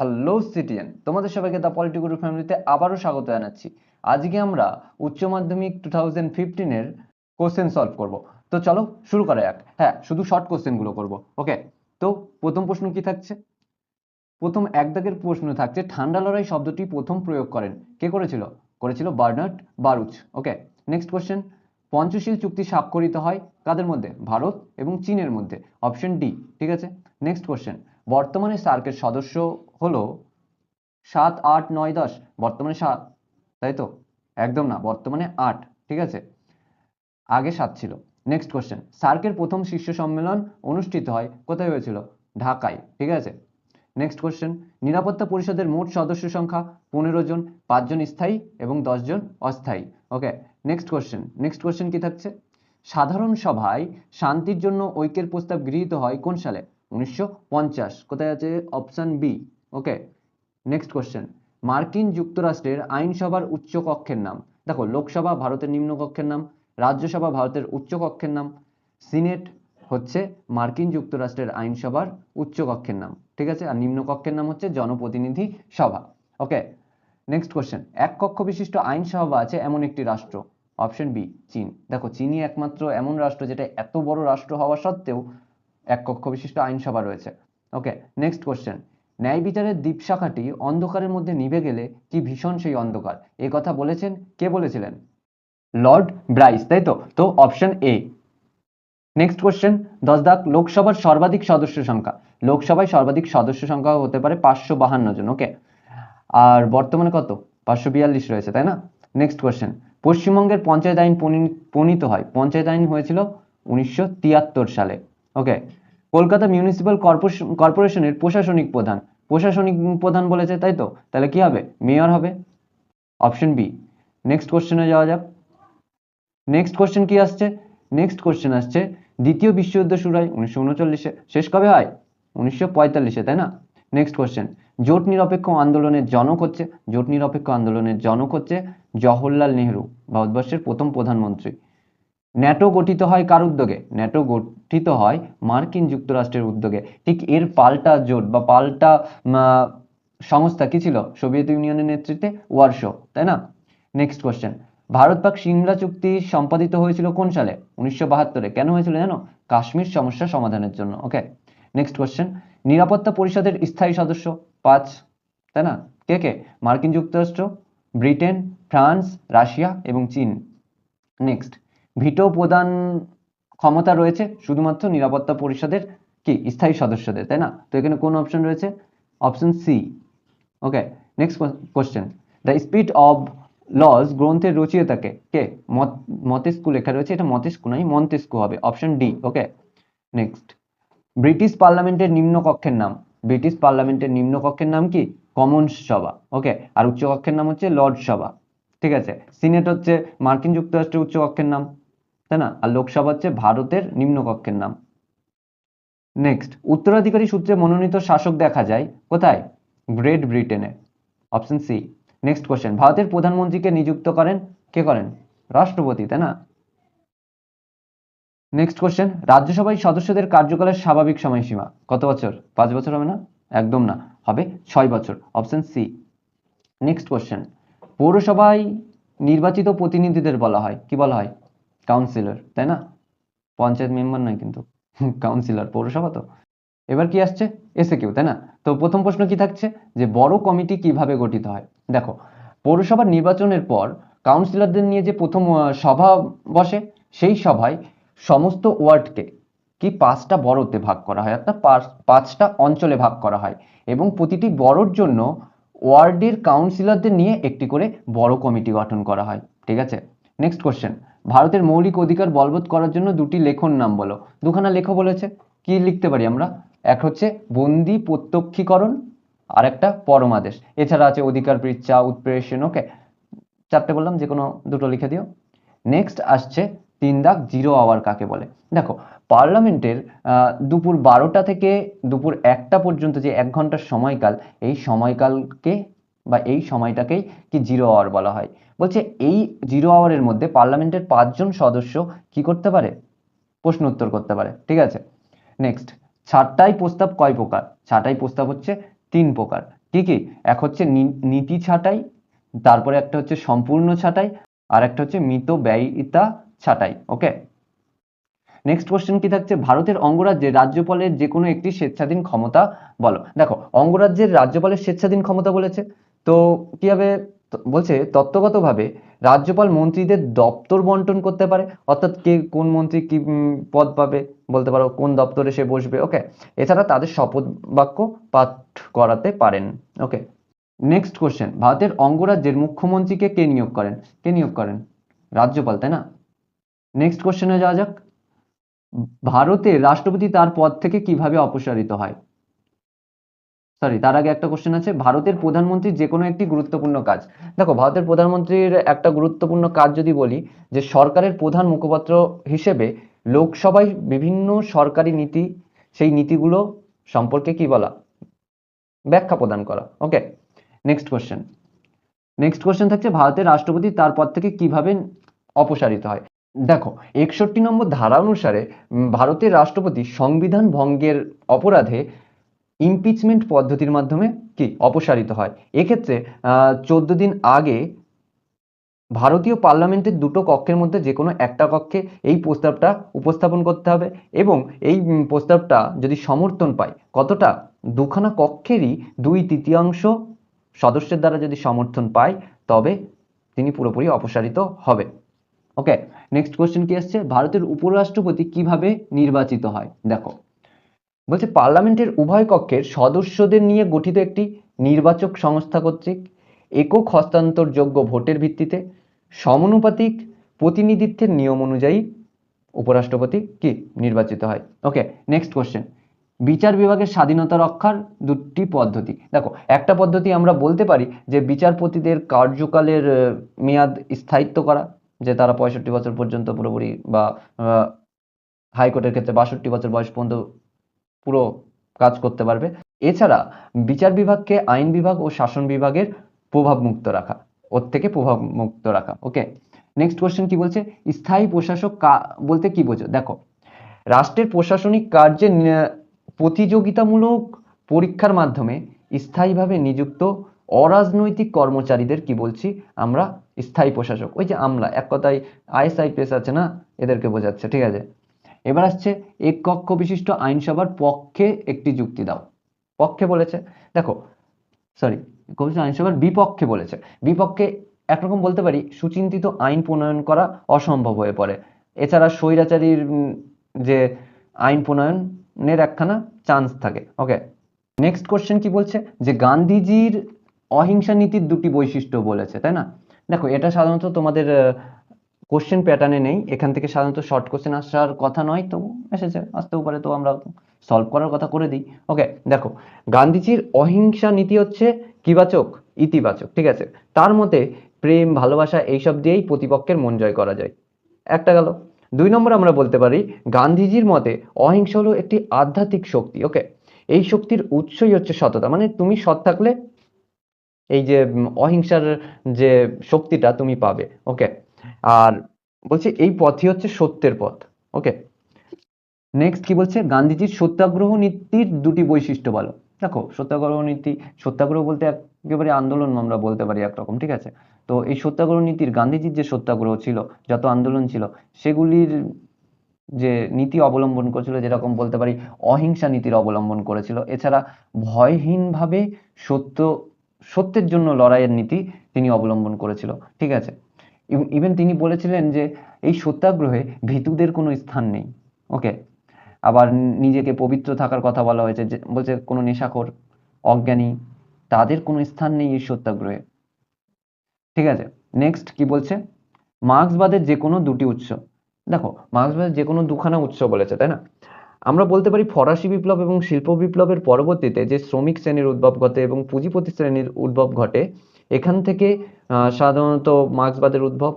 Hello CTN তোমাদের সবাইকে the পলিটিকুল ফ্যামিলিতে আবারও স্বাগত জানাচ্ছি। আজকে আমরা উচ্চ মাধ্যমিক টু থাউজেন্ড ফিফটিনের কোশ্চেন সলভ করব। তো চলো, শুরু করা যাক। হ্যাঁ শুধু শর্ট কোশ্চেনগুলো করব। ওকে তো প্রথম প্রশ্ন কি থাকছে? প্রথম এক দাগের প্রশ্ন থাকছে, ঠান্ডা লড়াই শব্দটি প্রথম প্রয়োগ করেন। কে করেছিল? করেছিল Bernard Baruch. Okay next question Panchsheel চুক্তি স্বাক্ষরিত হয় কাদের মধ্যে? ভারত এবং চীনের মধ্যে। অপশন ডি ঠিক আছে? নেক্সট কোশ্চেন বর্তমানে সার্কের সদস্য হলো সাত, আট, নয়, দশ। বর্তমানে সাত, তাই তো? একদম না, বর্তমানে আট, ঠিক আছে? আগে সাত ছিল। নেক্সট কোশ্চেন সার্কের প্রথম শীর্ষ সম্মেলন অনুষ্ঠিত হয় কোথায় হয়েছিল? ঢাকায়, ঠিক আছে? নেক্সট কোশ্চেন নিরাপত্তা পরিষদের মোট সদস্য সংখ্যা পনেরো জন পাঁচজন স্থায়ী এবং দশজন অস্থায়ী। Okay next question next question কি থাকছে? সাধারণ সভায় শান্তির জন্য ঐক্যের প্রস্তাব গৃহীত হয় কোন সালে? উনিশশো পঞ্চাশ। কোথায় আছে? Option B okay next question মার্কিন যুক্তরাষ্ট্রের আইনসভার উচ্চ কক্ষের নাম। দেখো, লোকসভা ভারতের নিম্ন কক্ষের নাম, রাজ্যসভা ভারতের উচ্চ কক্ষের নাম, সিনেট হচ্ছে মার্কিন যুক্তরাষ্ট্রের আইনসভার উচ্চ কক্ষের নাম, ঠিক আছে? আর নিম্ন কক্ষের নাম হচ্ছে জনপ্রতিনিধি সভা। ওকে নেক্সট কোশ্চেন এক কক্ষ বিশিষ্ট আইনসভা আছে এমন একটি রাষ্ট্র? অপশন বি চীন। দেখো, চীনই একমাত্র এমন রাষ্ট্র যেটা এত বড় রাষ্ট্র হওয়া সত্ত্বেও এক কক্ষ বিশিষ্ট আইনসভা রয়েছে। ওকে নেক্সট কোশ্চেন ন্যায় বিচারের দ্বীপ শাখাটি অন্ধকারের মধ্যে নিভে গেলে কি ভীষণ সেই অন্ধকার? এ কথা বলেছেন কে বলেছিলেন? লর্ড ব্রাইস, তাই তো? তো অপশন এ। নেক্সট কোশ্চেন, দশ দাগ লোকসভার সর্বাধিক সদস্য সংখ্যা। লোকসভায় সর্বাধিক সদস্য সংখ্যা হতে পারে পাঁচশো বাহান্ন জন, ওকে? আর বর্তমানে কত? পাঁচশো বিয়াল্লিশ রয়েছে, তাই না? নেক্সট কোশ্চেন, পশ্চিমবঙ্গের পঞ্চায়েত আইন প্রণী- প্রণীত হয়। পঞ্চায়েত আইন হয়েছিল উনিশশো তিয়াত্তর সালে, ওকে? কলকাতা মিউনিসিপ্যাল কর্পোরেশন কর্পোরেশনের প্রশাসনিক প্রধান। প্রশাসনিক প্রধান বলেছে, তাই তো? তাহলে কি হবে? মেয়র হবে? অপশন বি নেক্সট কোশ্চেনে যাওয়া যাক। নেক্সট কোশ্চেন কি আসছে? নেক্সট কোশ্চেন আসছে, দ্বিতীয় বিশ্বযুদ্ধ শুরু হয় উনিশশো উনচল্লিশে। শেষ কবে হয়? উনিশশো পঁয়তাল্লিশে, তাই না? নেক্সট কোশ্চেন জোট নিরপেক্ষ আন্দোলনের জনক হচ্ছে। জোট নিরপেক্ষ আন্দোলনের জনক হচ্ছে জওহরলাল নেহরু, ভারতবর্ষের প্রথম প্রধানমন্ত্রী। ন্যাটো গঠিত হয় কার উদ্যোগে? ন্যাটো গঠিত হয় মার্কিন যুক্তরাষ্ট্রের উদ্যোগে। ঠিক এর পাল্টা জোট বা পাল্টা সংস্থা কি ছিল? সোভিয়েত ইউনিয়নের নেতৃত্বে ওয়ারশো, তাই না? নেক্সট কোশ্চেন ভারত পাক সিমলা চুক্তি সম্পাদিত হয়েছিল কোন সালে? উনিশশো বাহাত্তরে। কেন হয়েছিল জানো? কাশ্মীর সমস্যা সমাধানের জন্য। ওকে নেক্সট কোশ্চেন নিরাপত্তা পরিষদের স্থায়ী সদস্য? পাঁচ, তাই না? কে কে? মার্কিন যুক্তরাষ্ট্র, ব্রিটেন, ফ্রান্স, রাশিয়া এবং চীন। নেক্সট ভিটো প্রদান ক্ষমতা রয়েছে শুধুমাত্র নিরাপত্তা পরিষদের কি স্থায়ী সদস্যদের, তাই না? তো এখানে কোন অপশন রয়েছে? Option C okay next question the spirit of laws গ্রন্থের রচয়িতাকে কে? মত, মতেস্কু লেখা রয়েছে, এটা মতেস্কু নয়, মন্তেস্কু হবে option D okay next British পার্লামেন্টের নিম্ন কক্ষের নাম, ব্রিটিশ পার্লামেন্টের নিম্ন কক্ষের নাম কি? কমন্স সভা ওকে আর উচ্চ কক্ষের নাম হচ্ছে লর্ড সভা, ঠিক আছে? সিনেট হচ্ছে মার্কিন যুক্তরাষ্ট্রের উচ্চ কক্ষের নাম। তাই না, আর লোকসভা হচ্ছে ভারতের নিম্ন কক্ষের নাম। নেক্সট উত্তরাধিকারী সূত্রে মনোনীত শাসক দেখা যায়, কোথায়? গ্রেট ব্রিটেনে অপশন সি নেক্সট কোশ্চেন ভারতের প্রধানমন্ত্রীকে নিযুক্ত করেন কে করেন? রাষ্ট্রপতি, তাই না? নেক্সট কোশ্চেন রাজ্যসভায় সদস্যদের কার্যকালের স্বাভাবিক সময়সীমা, কত বছর? পাঁচ বছর হবে না? একদম না, হবে ছয় বছর। অপশন সি নেক্সট কোশ্চেন পৌরসভায় নির্বাচিত প্রতিনিধিদের বলা হয়, কি বলা হয়? কাউন্সিলর তাই না? পঞ্চায়েত মেম্বার নয় কিন্তু কাউন্সিলর পৌরসভা তো। এবার কি আসছে? এসে কেউ তাই না? তো প্রথম প্রশ্ন কি থাকছে? যে বড় কমিটি কীভাবে গঠিত হয়? দেখো, পৌরসভার নির্বাচনের পর কাউন্সিলরদের নিয়ে যে প্রথম সভা বসে, সেই সভায় সমস্ত ওয়ার্ডকে কি পাঁচটা বড়তে ভাগ করা হয়? অর্থাৎ পাঁচটা অঞ্চলে ভাগ করা হয়। এবং প্রতিটি বড়র জন্য ওয়ার্ডের কাউন্সিলরদের নিয়ে একটি করে বড় কমিটি গঠন করা হয়। ঠিক আছে? নেক্সট কোশ্চেন ভারতের মৌলিক অধিকার বলবৎ করার জন্য দুটি লেখন নাম বলো। দুখানা লেখো বলেছে, কি লিখতে পারি আমরা? এক হচ্ছে, বন্দি প্রত্যক্ষীকরণ আর একটা পরমাদেশ। এছাড়া আছে অধিকার পৃচ্ছা, উৎপ্রেষণ, ওকে। চারটে বললাম যে কোনো দুটো লিখে দিও। নেক্সট আসছে, তিন দাগ জিরো আওয়ার কাকে বলে? দেখো, পার্লামেন্টের দুপুর বারোটা থেকে দুপুর একটা পর্যন্ত যে এক ঘণ্টার সময়কাল, এই সময়কালকে বা এই সময়টাকেই কি জিরো আওয়ার বলা হয়। বলছে এই জিরো আওয়ারের মধ্যে পার্লামেন্টের পাঁচজন সদস্য কি করতে পারে? প্রশ্ন উত্তর করতে পারে। ঠিক আছে? নেক্সট ছাঁটাই প্রস্তাব কয় প্রকার? ছাঁটাই প্রস্তাব হচ্ছে তিন প্রকার। কি কি? এক হচ্ছে নীতি ছাঁটাই, তারপরে একটা হচ্ছে সম্পূর্ণ ছাঁটাই, আর একটা হচ্ছে মৃত ব্যয়িতা ছাঁটাই। ওকে নেক্সট কোশ্চেন কি থাকছে? ভারতের অঙ্গরাজ্যে রাজ্যপালের যে কোনো একটি স্বেচ্ছাধীন ক্ষমতা বলো। দেখো, অঙ্গরাজ্যের রাজ্যপালের স্বেচ্ছাধীন ক্ষমতা বলেছে। তো কি হবে? বলছে, তত্ত্বগতভাবে রাজ্যপাল মন্ত্রীদের দপ্তর বন্টন করতে পারে। অর্থাৎ কে, কোন মন্ত্রী কি পদ পাবে বলতে পারো, কোন দপ্তরে সে বসবে ওকে এছাড়া তাদের শপথ বাক্য পাঠ করাতে পারেন ওকে নেক্সট কোশ্চেন ভারতের অঙ্গরাজ্যের মুখ্যমন্ত্রীকে কে নিয়োগ করেন? কে নিয়োগ করেন? রাজ্যপাল, তাই না? নেক্সট কোশ্চেনে যাওয়া যাক। ভারতের রাষ্ট্রপতি তার পদ থেকে কীভাবে অপসারিত হয়? সরি তার আগে একটা কোশ্চেন আছে। ভারতের প্রধানমন্ত্রীর যে কোনো একটি গুরুত্বপূর্ণ কাজ। দেখো, ভারতের প্রধানমন্ত্রীর একটা গুরুত্বপূর্ণ কাজ যদি বলি, যে সরকারের প্রধান মুখপাত্র হিসেবে লোকসভায় বিভিন্ন সরকারি নীতি, সেই নীতিগুলো সম্পর্কে কি বলা? ব্যাখ্যা প্রদান করা। Okay next question next question থাকছে, ভারতের রাষ্ট্রপতি তার পদ থেকে কীভাবে অপসারিত হয়? দেখো, একষট্টি নম্বর ধারা অনুসারে ভারতের রাষ্ট্রপতি সংবিধান ভঙ্গের অপরাধে ইমপিচমেন্ট পদ্ধতির মাধ্যমে কি? অপসারিত হয়। এক্ষেত্রে চোদ্দ দিন আগে ভারতীয় পার্লামেন্টের দুটো কক্ষের মধ্যে যে কোনো একটা কক্ষে এই প্রস্তাবটা উপস্থাপন করতে হবে এবং এই প্রস্তাবটা যদি সমর্থন পায়, কতটা? দুখানা কক্ষেরই দুই তৃতীয়াংশ সদস্যের দ্বারা যদি সমর্থন পায়, তবে তিনি পুরোপুরি অপসারিত হবে। ওকে নেক্সট কোশ্চেন কি আসছে? ভারতের উপরাষ্ট্রপতি কীভাবে নির্বাচিত হয়? দেখো বলছে, পার্লামেন্টের উভয় কক্ষের সদস্যদের নিয়ে গঠিত একটি নির্বাচক সংস্থা কর্তৃক একক হস্তান্তরযোগ্য ভোটের ভিত্তিতে সমানুপাতিক প্রতিনিধিত্বের নিয়ম অনুযায়ী উপরাষ্ট্রপতি কি নির্বাচিত হয়? ওকে নেক্সট কোশ্চেন বিচার বিভাগের স্বাধীনতা রক্ষার দুটি পদ্ধতি। দেখো, একটা পদ্ধতি আমরা বলতে পারি যে, বিচারপতিদের কার্যকালের মেয়াদ স্থায়িত্ব করা, যে তারা পঁয়ষট্টি বছর পর্যন্ত পুরোপুরি বা হাইকোর্টের ক্ষেত্রে বাষট্টি বছর বয়স পর্যন্ত পুরো কাজ করতে পারবে। এছাড়া বিচার বিভাগকে আইন বিভাগ ও শাসন বিভাগের প্রভাব মুক্ত রাখা, ওর থেকে প্রভাব মুক্ত রাখা। ওকে? নেক্সট কোশ্চেন কি বলছে? স্থায়ী প্রশাসক বলতে কি বোঝো? দেখো, রাষ্ট্রের প্রশাসনিক কার্যে প্রতিযোগিতামূলক পরীক্ষার মাধ্যমে স্থায়ীভাবে নিযুক্ত অরাজনৈতিক কর্মচারীদের কি বলছি আমরা? স্থায়ী প্রশাসক। ওই যে আমলা, এক কথায় আইএসআইপিএস আছে না? এদেরকে বোঝাচ্ছে, ঠিক আছে? এবার আসছে এক কক্ষ বিশিষ্ট আইনসভার পক্ষে একটি যুক্তি দাও। পক্ষে বলেছে, দেখো সরি কমিশন আইনসভার বিপক্ষে বলেছে। বিপক্ষে একরকম বলতে পারি, সুচিন্তিত আইন প্রণয়ন করা অসম্ভব হয়ে পড়ে। এছাড়া স্বৈরাচারীর যে আইন প্রণয়নের একখানা চান্স থাকে। ওকে নেক্সট কোশ্চেন কি বলছে? যে গান্ধীজির অহিংসা নীতির দুটি বৈশিষ্ট্য বলেছে, তাই না? দেখো, এটা সাধারণত তোমাদের কোশ্চেন প্যাটার্নে নেই। এখান থেকে সাধারণত শর্ট কোশ্চেন আসার কথা নয়, তো এসেছে আসতেও পারে, তো আমরা সলভ করার কথা করে দিই। ওকে দেখো, গান্ধীজির অহিংসা নীতি হচ্ছে কিবাচক ইতিবাচক, ঠিক আছে? তার মতে প্রেম, ভালোবাসা এইসব দিয়েই প্রতিপক্ষের মন জয় করা যায়। একটা গেল। দুই নম্বর আমরা বলতে পারি, গান্ধীজির মতে অহিংসা হলো একটি আধ্যাত্মিক শক্তি ওকে এই শক্তির উৎসই হচ্ছে সততা মানে তুমি সৎ থাকলে এই যে অহিংসার যে শক্তিটা তুমি পাবে ওকে আর বলছে এই পথই হচ্ছে সত্যের পথ ওকে নেক্সট কি বলছে? গান্ধীজির সত্যাগ্রহ নীতির দুটি বৈশিষ্ট্য বলো। দেখো, সত্যাগ্রহ নীতি, সত্যাগ্রহ বলতে একেবারে আন্দোলন আমরা বলতে পারি একরকম, ঠিক আছে? তো এই সত্যাগ্রহ নীতির গান্ধীজির যে সত্যাগ্রহ ছিল, যত আন্দোলন ছিল, সেগুলির যে নীতি অবলম্বন করেছিল, যেরকম বলতে পারি অহিংসা নীতির অবলম্বন করেছিল, এছাড়া ভয়হীনভাবে সত্য, সত্যের জন্য লড়াইয়ের নীতি তিনি অবলম্বন করেছিল, ঠিক আছে? ইভেন তিনি বলেছিলেন যে এই সত্যাগ্রহে ভীতুদের কোনো স্থান নেই ওকে আবার নিজেকে পবিত্র থাকার কথা বলা হয়েছে যে, বলছে কোনো নেশাখোর, অজ্ঞানী, তাদের কোনো স্থান নেই এই সত্যাগ্রহে। ঠিক আছে নেক্সট কি বলছে? মার্ক্সবাদের যে কোনো দুটি উৎস, দেখো, মার্ক্সবাদের যে কোনো দুখানা উৎস বলেছে, তাই না? আমরা বলতে পারি ফরাসি বিপ্লব এবং শিল্প বিপ্লবের পরবর্তীতে যে শ্রমিক শ্রেণির উদ্ভব ঘটে এবং পুঁজিপতি শ্রেণির উদ্ভব ঘটে এখান থেকে সাধারণত মার্ক্সবাদের উদ্ভব।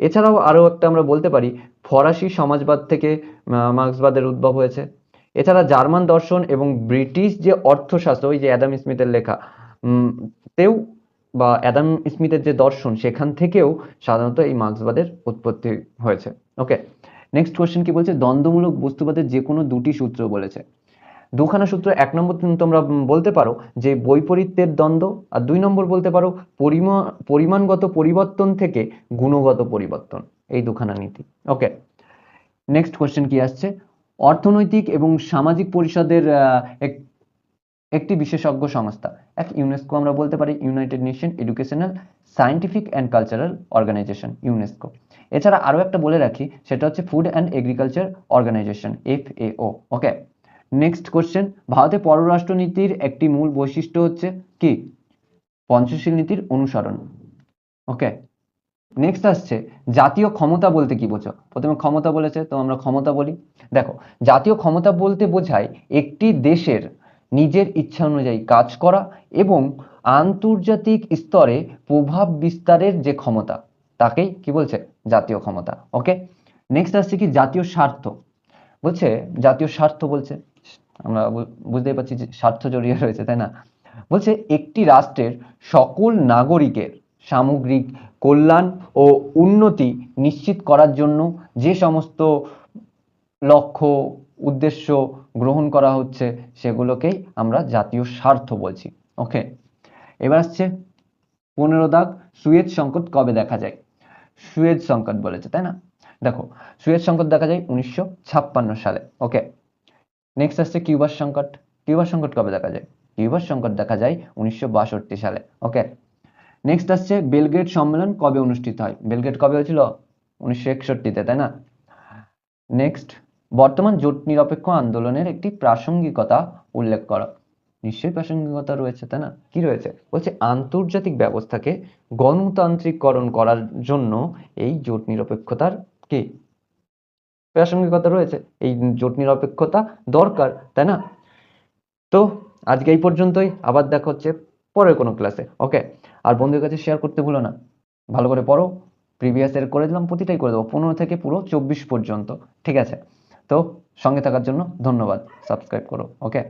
এছাড়াও আরও একটা আমরা বলতে পারি, ফরাসি সমাজবাদ থেকে মার্ক্সবাদের উদ্ভব হয়েছে। এছাড়া জার্মান দর্শন এবং ব্রিটিশ যে অর্থশাস্ত্র, ওই যে অ্যাডাম স্মিথের লেখা তেও বা অ্যাডাম স্মিথের যে দর্শন, সেখান থেকেও সাধারণত এই মার্ক্সবাদের উৎপত্তি হয়েছে। ওকে নেক্সট কোয়েশ্চেন কি বলছে? দ্বন্দ্বমূলক বস্তুবাদের যে কোনো দুটি সূত্র বলেছে। দুখানা সূত্র, এক নম্বর তুমি তোমরা বলতে পারো যে বৈপরীত্যের দ্বন্দ্ব আর দুই নম্বর বলতে পারো পরিমা, পরিমাণগত পরিবর্তন থেকে গুণগত পরিবর্তন, এই দুখানা নীতি। ওকে নেক্সট কোয়েশ্চেন কি আসছে? অর্থনৈতিক এবং সামাজিক পরিষদের এক- একটি বিশেষজ্ঞ সংস্থা, এক ইউনেস্কো আমরা বলতে পারি United Nation Educational Scientific and Cultural Organization UNESCO এছাড়া আরও একটা বলে রাখি, সেটা হচ্ছে Food and Agriculture Organization FAO okay next question ভারতের পররাষ্ট্রনীতির একটি মূল বৈশিষ্ট্য হচ্ছে কি? পঞ্চশীল নীতির অনুসরণ। ওকে নেক্সট আসছে, জাতীয় ক্ষমতা বলতে কি বোঝো? প্রথমে ক্ষমতা বলেছে, তো আমরা ক্ষমতা বলি। দেখো, জাতীয় ক্ষমতা বলতে বোঝায় একটি দেশের নিজের ইচ্ছা অনুযায়ী কাজ করা এবং আন্তর্জাতিক স্তরে প্রভাব বিস্তারের যে ক্ষমতা, তাকেই কি বলছে? জাতীয় ক্ষমতা। ওকে নেক্সট আসছে কি, জাতীয় স্বার্থ। বলছে, জাতীয় স্বার্থ বলছে। আমরা বুঝতেই পারছি যে স্বার্থ জড়িয়ে রয়েছে, তাই না? বলছে, একটি রাষ্ট্রের সকল নাগরিকের সামগ্রিক কল্যাণ ও উন্নতি নিশ্চিত করার জন্য যে সমস্ত লক্ষ্য, উদ্দেশ্য গ্রহণ করা হচ্ছে, সেগুলোকেই আমরা জাতীয় স্বার্থ বলছি। ওকে? এবার আসছে পনেরো দাগ, সুয়েজ সংকট কবে দেখা যায়? সুয়েজ সংকট বলেছে, তাই না? দেখো, সুয়েজ সংকট দেখা যায় উনিশশো ছাপ্পান্ন সালে, ওকে? নেক্সট আসছে কিউবার সংকট। কিউবার সংকট কবে দেখা যায়? কিউবার সংকট দেখা যায় উনিশশো বাষট্টি সালে। ওকে নেক্সট আসছে বেলগ্রেড সম্মেলন কবে অনুষ্ঠিত হয়? বেলগ্রেড কবে হয়েছিল? উনিশশো একষট্টিতে, তাই না? নেক্সট বর্তমান জোট নিরপেক্ষ আন্দোলনের একটি প্রাসঙ্গিকতা উল্লেখ করা। নিশ্চয়ই প্রাসঙ্গিকতা রয়েছে, তাই না? কি রয়েছে? বলছে আন্তর্জাতিক ব্যবস্থাকে গণতান্ত্রিককরণ করার জন্য এই জোট নিরপেক্ষতার কি? প্রাসঙ্গিকতা রয়েছে, এই জোট নিরপেক্ষতা দরকার, তাই না? তো আজকে এই পর্যন্তই, আবার দেখা হচ্ছে পরের কোনো ক্লাসে ওকে আর বন্ধুদের কাছে শেয়ার করতে ভুলো না, ভালো করে পড়ো প্রিভিয়াস এর করে দিলাম, প্রতিটাই করে দেবো, পনেরো থেকে পুরো চব্বিশ পর্যন্ত, ঠিক আছে? তো সঙ্গে থাকার জন্য ধন্যবাদ সাবস্ক্রাইব করো ওকে